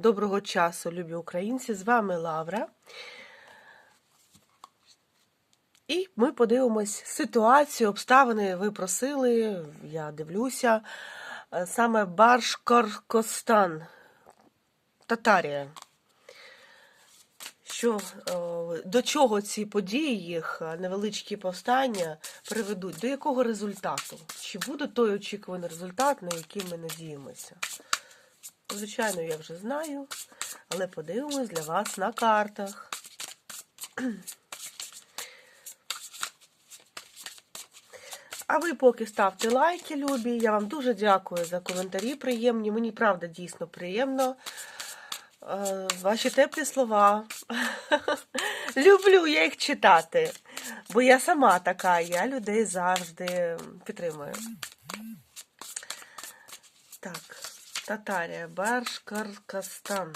Доброго часу, любі українці! З вами Лавра. І ми подивимось ситуацію, обставини. Ви просили, я дивлюся. е, Саме Башкоркостан, Татарія. Що, е, до чого ці події, їх е, невеличкі повстання приведуть? До якого результату? Чи буде той очікуваний результат, на який ми надіємося? Звичайно, я вже знаю, але подивимось для вас на картах. А ви поки ставте лайки, любі. Я вам дуже дякую за коментарі приємні. Мені правда дійсно приємно. Е, Ваші теплі слова. Люблю я їх читати, бо я сама така, я людей завжди підтримую. Так, Татарія, Баршкаркастан.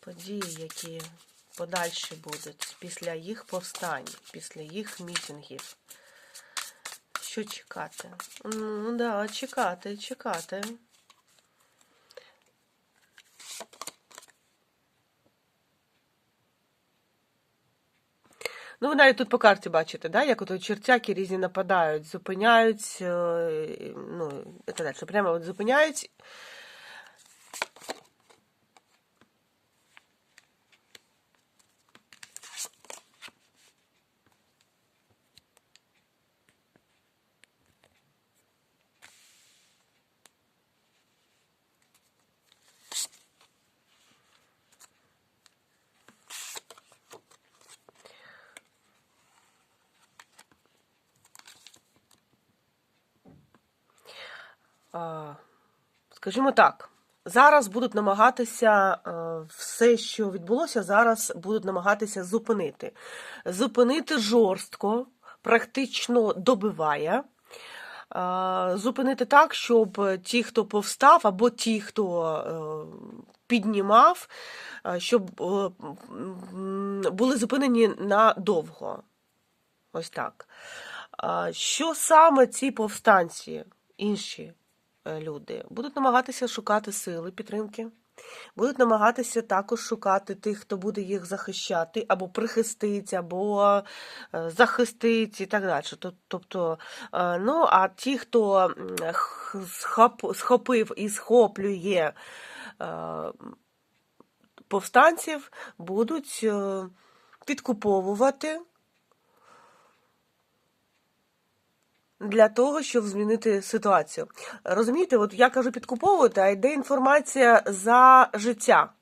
Події, які подальші будуть після їх повстань, після їх мітингів. Що чекати? Ну, да, чекати, чекати. Ну, ви навіть тут по карті бачите, да? як от чертяки різні нападають, зупиняють, е, ну, і так. Прямо от зупиняють. Скажімо так, зараз будуть намагатися е, все, що відбулося, зараз будуть намагатися зупинити. Зупинити жорстко, практично добиває. Е, Зупинити так, щоб ті, хто повстав, або ті, хто е, піднімав, щоб були зупинені надовго. Ось так. Що саме ці повстанці, інші люди, будуть намагатися шукати сили підтримки, будуть намагатися також шукати тих, хто буде їх захищати, або прихистить, або е, захистить і так далі. Тобто, е, ну, а ті, хто схоп- схопив і схоплює е, повстанців, будуть е, підкуповувати. Для того, щоб змінити ситуацію. Розумієте, от я кажу підкуповувати, а йде інформація за життя.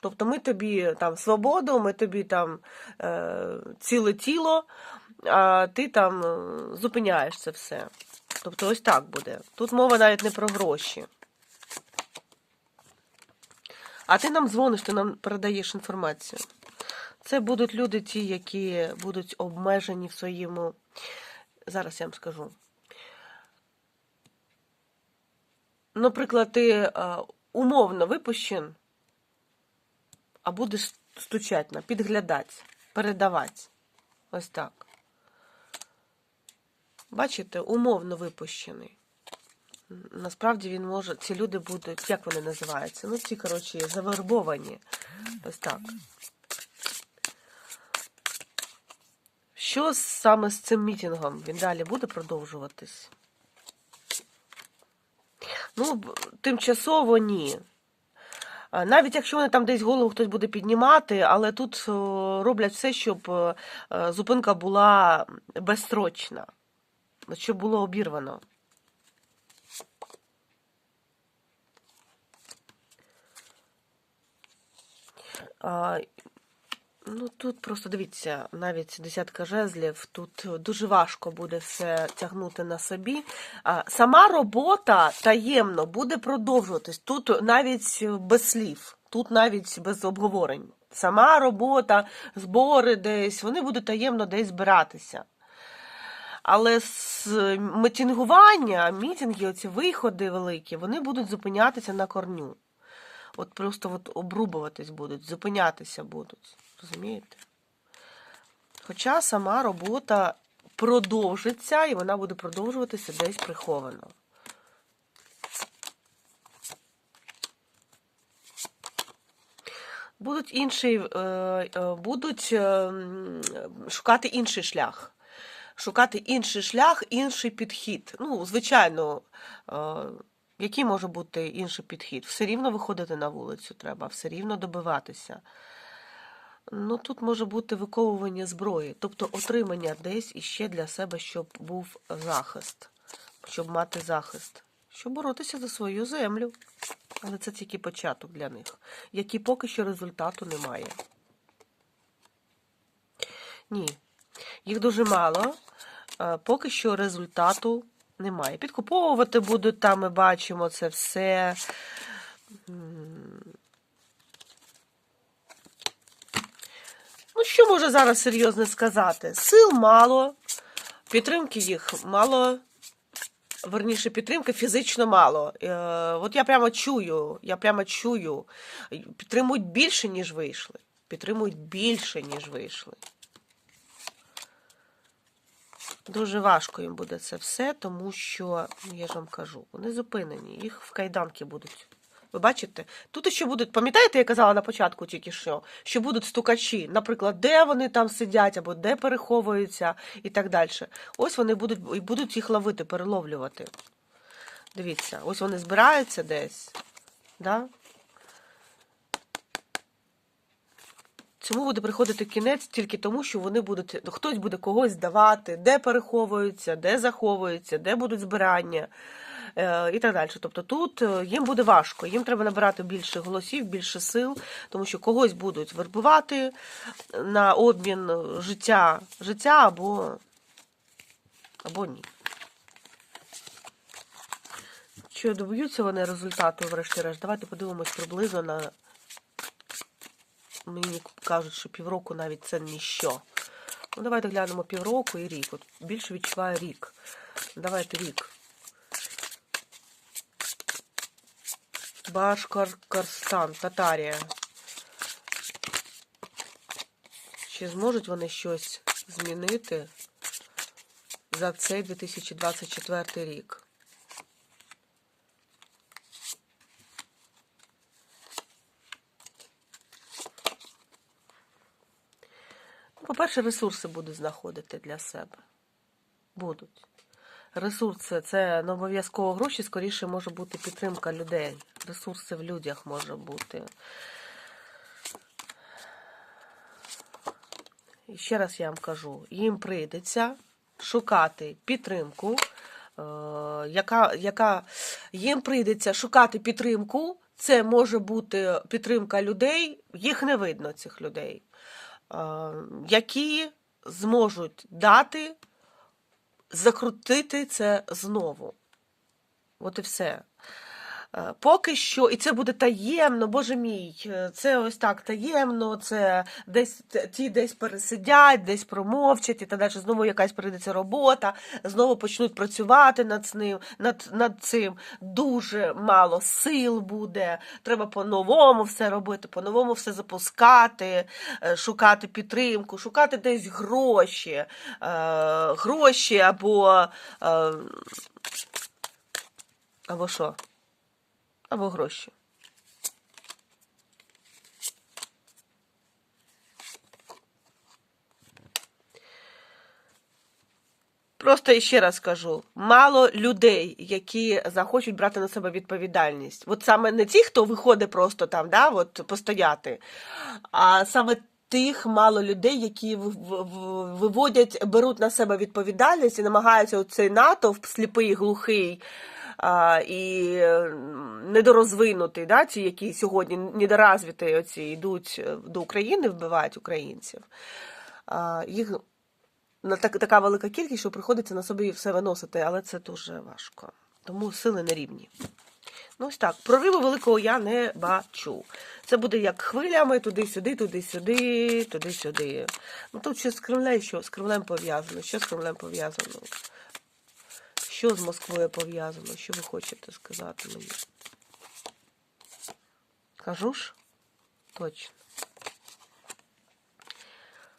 Тобто ми тобі там свободу, ми тобі там е, ціле тіло, а ти там е, зупиняєш це все. Тобто ось так буде. Тут мова навіть не про гроші. А ти нам дзвониш, ти нам передаєш інформацію. Це будуть люди, ті, які будуть обмежені в своєму. Зараз я вам скажу. Наприклад, ти е, умовно випущен, а будеш стучати, на, підглядати, передавати. Ось так. Бачите, умовно випущений. Насправді він може. Ці люди будуть, як вони називаються? Ну, ці, коротше, завербовані. Ось так. Що саме з цим мітингом? Він далі буде продовжуватись? Ну, тимчасово ні. Навіть якщо вони там десь голову хтось буде піднімати, але тут роблять все, щоб е, е, зупинка була безстрочна, щоб було обірвано. Ну тут просто дивіться, навіть десятка жезлів, тут дуже важко буде все тягнути на собі. Сама робота таємно буде продовжуватись. Тут навіть без слів, тут навіть без обговорень. Сама робота, збори десь, вони будуть таємно десь збиратися. Але з мітингування, мітинги, оці виходи великі, вони будуть зупинятися на корню. От просто от обрубуватись будуть, зупинятися будуть. Розумієте? Хоча сама робота продовжиться, і вона буде продовжуватися десь приховано. будуть інший, е, е, будуть е, шукати інший шлях. Шукати інший шлях, інший підхід. Ну, звичайно, який може бути інший підхід? Все рівно виходити на вулицю треба, все рівно добиватися. Ну, тут може бути виковування зброї, тобто отримання десь іще для себе, щоб був захист, щоб мати захист, щоб боротися за свою землю. Але це тільки початок для них, який поки що результату немає. Ні, їх дуже мало, е, поки що результату немає. Підкуповувати будуть там, ми бачимо це все. Що можу зараз серйозно сказати? Сил мало, підтримки їх мало. Верніше, підтримки фізично мало. Е, от я прямо чую, я прямо чую. Підтримують більше, ніж вийшли. Підтримують більше, ніж вийшли. Дуже важко їм буде це все, тому що, ну, я ж вам кажу, вони зупинені, їх в кайданки будуть. Ви бачите? Тут ще будуть, пам'ятаєте, я казала на початку тільки що, що будуть стукачі, наприклад, де вони там сидять, або де переховуються і так далі. Ось вони будуть і будуть їх ловити, переловлювати. Дивіться, ось вони збираються десь. Да? Цьому буде приходити кінець тільки тому, що вони будуть, хтось буде когось здавати, де переховуються, де заховуються, де будуть збирання і так далі. Тобто тут е, їм буде важко, їм треба набирати більше голосів, більше сил, тому що когось будуть вербувати на обмін життя, життя або, або ні. Чи доб'ються вони результату, врешті-решт? Давайте подивимось приблизно на Мені кажуть, що півроку навіть це ніщо. Ну, давайте глянемо півроку і рік. От більше відчуваю рік. Давайте рік. Башкоркорстан, Татарія. Чи зможуть вони щось змінити за цей 2024 рік? По-перше, ресурси будуть знаходити для себе. Будуть. Ресурси це не обов'язково гроші, скоріше може бути підтримка людей. Ресурси в людях може бути. І ще раз я вам кажу: їм прийдеться шукати підтримку, е, яка, яка їм прийдеться шукати підтримку. Це може бути підтримка людей, їх не видно, цих людей які зможуть дати, закрутити це знову. От і все. Е, Поки що, і це буде таємно, боже мій, е, це ось так таємно, це десь ті десь пересидять, десь промовчать, і так далі знову якась прийдеться робота, знову почнуть працювати над ним, над, над цим. Дуже мало сил буде. Треба по-новому все робити, по-новому все запускати, е, шукати підтримку, шукати десь гроші, гроші або. Або що? Або гроші. Просто ще раз кажу: мало людей, які захочуть брати на себе відповідальність. От саме не ті, хто виходить просто там, да, от постояти, а саме тих мало людей, які виводять, беруть на себе відповідальність і намагаються цей натовп сліпий, глухий і недорозвинутий, да, ті, які сьогодні недоразвіті оці йдуть е, до України, вбивають українців. Їх так, така велика кількість, що приходиться на собі все виносити, але це дуже важко. Тому сили не рівні. Ну, ось так. Прориву великого я не бачу. Це буде як хвилями, туди-сюди, туди-сюди, туди-сюди. Ну тут ще з Кремлем, що з Кремлем пов'язано, що з Кремлем пов'язано. Що з Москвою пов'язано? Що ви хочете сказати мені? Кажу ж? Точно.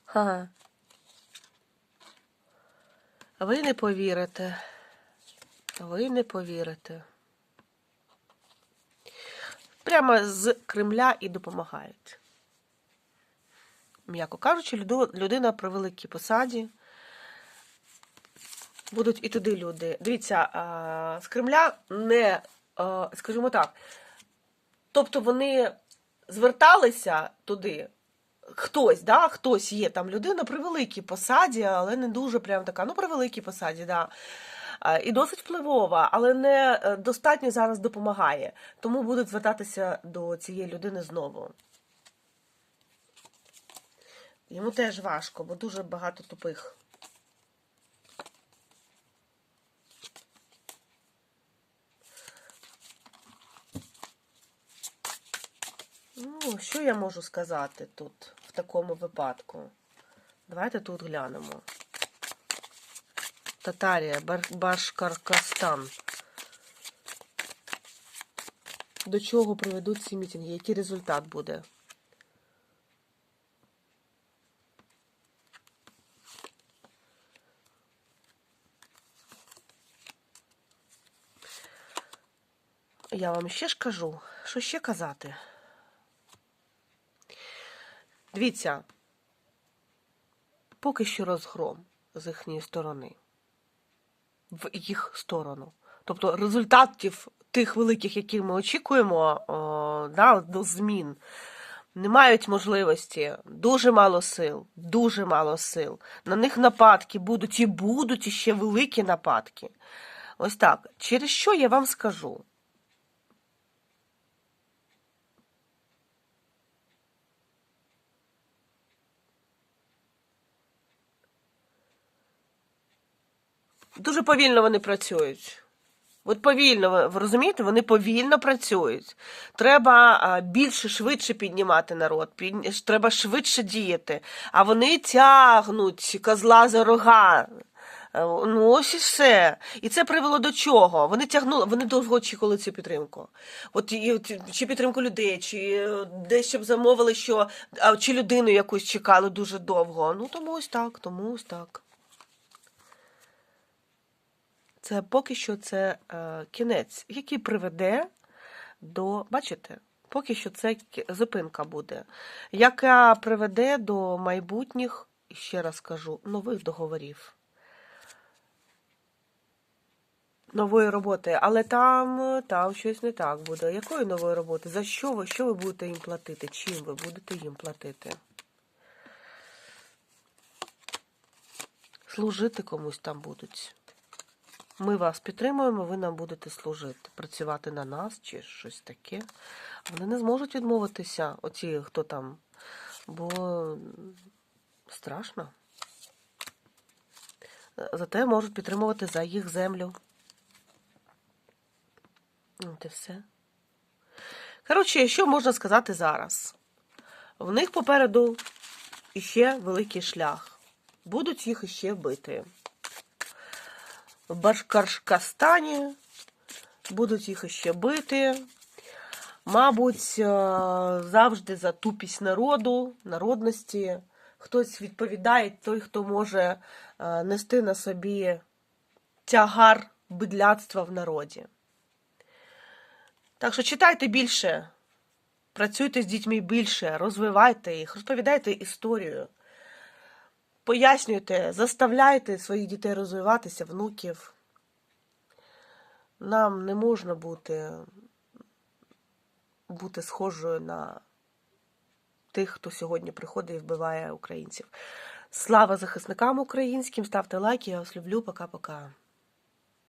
Ага. Ви не повірите. Ви не повірите. Прямо з Кремля і допомагають. м'яко кажучи, людина при великій посаді. Будуть і туди люди. Дивіться, з Кремля не, скажімо так, тобто вони зверталися туди. Хтось, да, хтось є там людина при великій посаді, але не дуже прям така, ну при великій посаді, да. І досить впливова, але не е, достатньо зараз допомагає. Тому будуть звертатися до цієї людини знову. Йому теж важко, бо дуже багато тупих. Ну, що я можу сказати тут в такому випадку? Давайте тут глянемо. Татарія, Башкаркастан. До чого приведуть ці мітинги? Який результат буде? Я вам ще ж кажу, що ще казати? Дивіться, поки що розгром з їхньої сторони, в їх сторону. Тобто результатів тих великих, які ми очікуємо, о, да, до змін, не мають можливості. Дуже мало сил, дуже мало сил. На них нападки будуть і будуть іще великі нападки. Ось так. Через що я вам скажу? Дуже повільно вони працюють. От повільно, ви- розумієте, вони повільно працюють. Треба більше, швидше піднімати народ, треба швидше діяти. А вони тягнуть козла за рога. Е, Ну, ось і все. І це привело до чого? Вони тягнули, вони довго очікували цю підтримку. От і, чи підтримку людей, чи е, десь щоб замовили, що чи людину якусь чекали дуже довго. Ну тому ось так, тому ось так. Це поки що це е, кінець, який приведе до, бачите, поки що це зупинка буде, яка приведе до майбутніх, ще раз кажу, нових договорів. Нової роботи, але там, там щось не так буде. Якої нової роботи? За що ви? Що ви будете їм платити? Чим ви будете їм платити? Служити комусь там будуть. Ми вас підтримуємо, ви нам будете служити, працювати на нас чи щось таке. Вони не зможуть відмовитися, оці, хто там, бо страшно. Зате можуть підтримувати за їх землю. От і все. Коротше, що можна сказати зараз? В них попереду іще великий шлях. Будуть їх іще бити в Башкаркастані, будуть їх іще бити. Мабуть, е, завжди за тупість народу, народності. Хтось відповідає, той, хто може е, нести на собі тягар бидляцтва в народі. Так що читайте більше, працюйте з дітьми більше, розвивайте їх, розповідайте історію. Пояснюйте, заставляйте своїх дітей розвиватися, внуків. Нам не можна бути, бути схожою на тих, хто сьогодні приходить і вбиває українців. Слава захисникам українським! Ставте лайки, я вас люблю. Пока-пока.